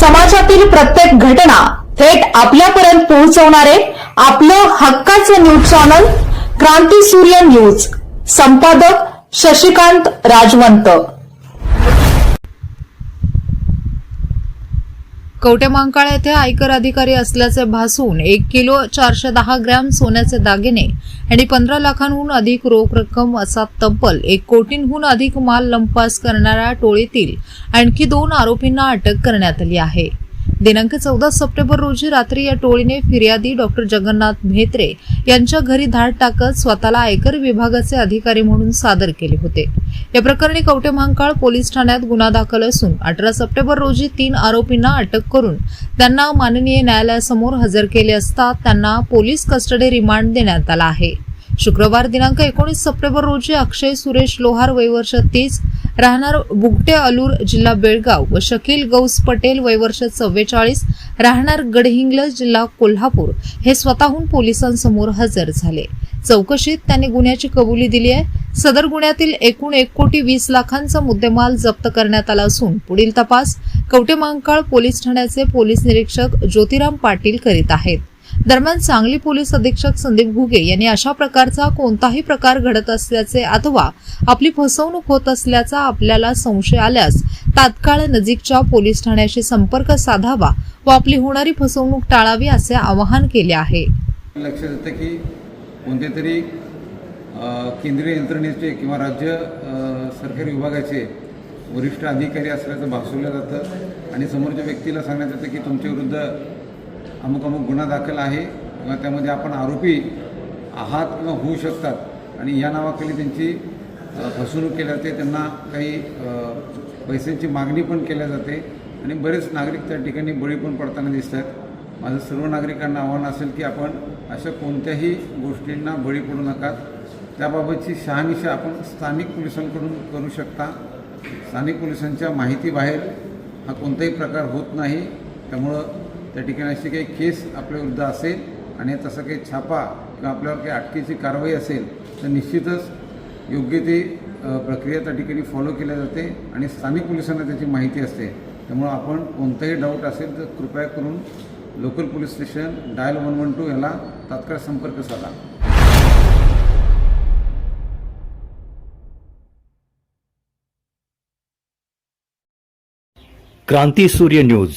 समाजातील प्रत्येक घटना थेट आपल्यापर्यंत पोहोचवणारे आपलं हक्काचं न्यूज चॅनल क्रांती सूर्य न्यूज. संपादक शशिकांत राजवंत. कवटेमांकाळ येथे आयकर अधिकारी असल्याचे भासून एक किलो चारशे दहा ग्रॅम सोन्याचे दागिने आणि पंधरा लाखांहून अधिक रोख रक्कम असा तब्बल एक कोटींहून अधिक माल लंपास करणाऱ्या टोळीतील आणखी दोन आरोपींना अटक करण्यात आली आहे. दिनांक चौदा सप्टेंबर रोजी रात्री या टोळीने फिर्यादी डॉक्टर जगन्नाथ म्हेत्रे यांच्या घरी धाड टाकत स्वतःला आयकर विभागाचे अधिकारी म्हणून सादर केले होते. या प्रकरणी कवटे महांकाळ पोलीस ठाण्यात गुन्हा दाखल असून अठरा सप्टेंबर रोजी तीन आरोपींना अटक करून त्यांना माननीय न्यायालयासमोर हजर केले असता त्यांना पोलीस कस्टडी रिमांड देण्यात आला आहे. शुक्रवार दिनांक एकोणीस सप्टेंबर रोजी अक्षय सुरेश लोहार वयवर्ष तीस राहणार बुगटे अलूर जिल्हा बेळगाव व शकील गौस पटेल वयवर्ष चव्वेचाळीस राहणार गडहिंग्लज जिल्हा कोल्हापूर हे स्वतःहून पोलिसांसमोर हजर झाले. चौकशीत त्यांनी गुन्ह्याची कबुली दिली आहे. सदर गुन्ह्यातील एकूण एक कोटी वीस लाखांचा मुद्देमाल जप्त करण्यात आला असून पुढील तपास कवटेमांकाळ पोलीस ठाण्याचे पोलीस निरीक्षक ज्योतिराम पाटील करीत आहेत. दरम्यान सांगली पोलीस अधीक्षक संदीप घुगे यांनी अशा प्रकारचा कोणताही प्रकार घडत असल्याचे अथवा आपली फसवणूक होत असल्याचा आपल्याला संशय आल्यास तात्काळ नजीकच्या पोलीस ठाण्याशी संपर्क साधावा व आपली होणारी फसवणूक टाळावी असे आवाहन केले आहे. लक्षात येतं की कोणत्या तरी केंद्रीय यंत्रणेचे किंवा राज्य सरकारी विभागाचे वरिष्ठ अधिकारी असल्याचं भासवलं जातं आणि समोरच्या व्यक्तीला सांगण्यात येतं की तुमच्या विरुद्ध अमुक अमुक गुन्हा दाखल आहे किंवा त्यामध्ये आपण आरोपी आहात किंवा होऊ शकतात आणि या नावाखाली त्यांची फसवणूक केली जाते. त्यांना काही पैशांची मागणी पण केल्या जाते आणि बरेच नागरिक त्या ठिकाणी बळी पण पडताना दिसतात. माझं सर्व नागरिकांना आव्हान असेल की आपण अशा कोणत्याही गोष्टींना बळी पडू नका. त्याबाबतची शहानिशा आपण स्थानिक पोलिसांकडून करू शकता. स्थानिक पोलिसांच्या माहितीबाहेर हा कोणताही प्रकार होत नाही. त्यामुळं त्या ठिकाणी अशी काही केस आपल्याविरुद्ध असेल आणि तसा काही छापा किंवा आपल्यावर काही अटकेची कारवाई असेल तर निश्चितच योग्य ते प्रक्रिया त्या ठिकाणी फॉलो केल्या जाते आणि स्थानिक पोलिसांना त्याची माहिती असते. त्यामुळं आपण कोणताही डाऊट असेल तर कृपया करून local police station dial one one two याला तात्काळ संपर्क साधा. क्रांती सूर्य न्यूज.